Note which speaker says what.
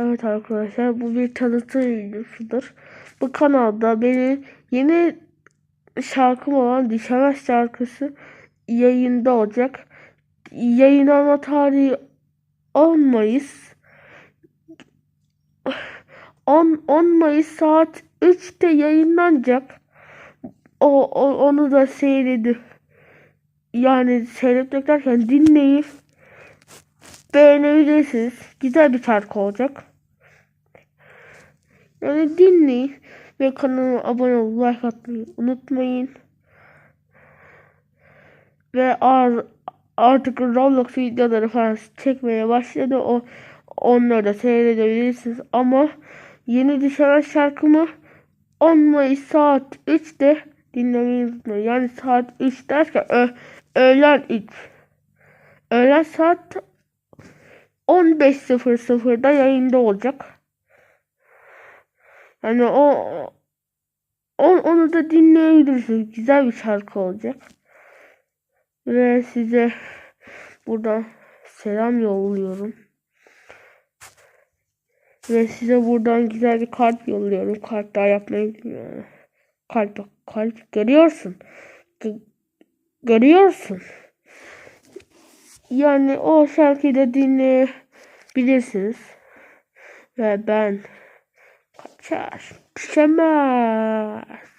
Speaker 1: Evet arkadaşlar bu bir tanıtım videosudur. Bu kanalda benim yeni şarkım olan Düşemez şarkısı yayında olacak. Yayınlama tarihi 10 Mayıs. 10, 10 Mayıs saat 3'te yayınlanacak. O, o onu da seyredip yani seyretmek derken dinleyip beğenebilirsiniz. Güzel bir şarkı olacak. Yani dinleyin ve kanalıma abone olup like atmayı unutmayın. Ve ar- artık Roblox videoları falan çekmeye başladı. O onları da seyredebilirsiniz. Ama yeni düşen şarkımı 10 Mayıs saat 3'te dinlemeyi unutmayın. Yani saat 3 derken öğlen 3. Öğlen saat 15.00'da yayında olacak. Yani o, o onu da dinleyebilirsiniz. Güzel bir şarkı olacak. Ve size buradan selam yolluyorum. Ve size buradan güzel bir kalp yolluyorum. Kalp daha yapmayı bilmiyorum. Kalp kalp görüyorsun. G- görüyorsun. Yani o şarkıyı da dinleyebilirsiniz. Ve ben kaçar. Düşemez.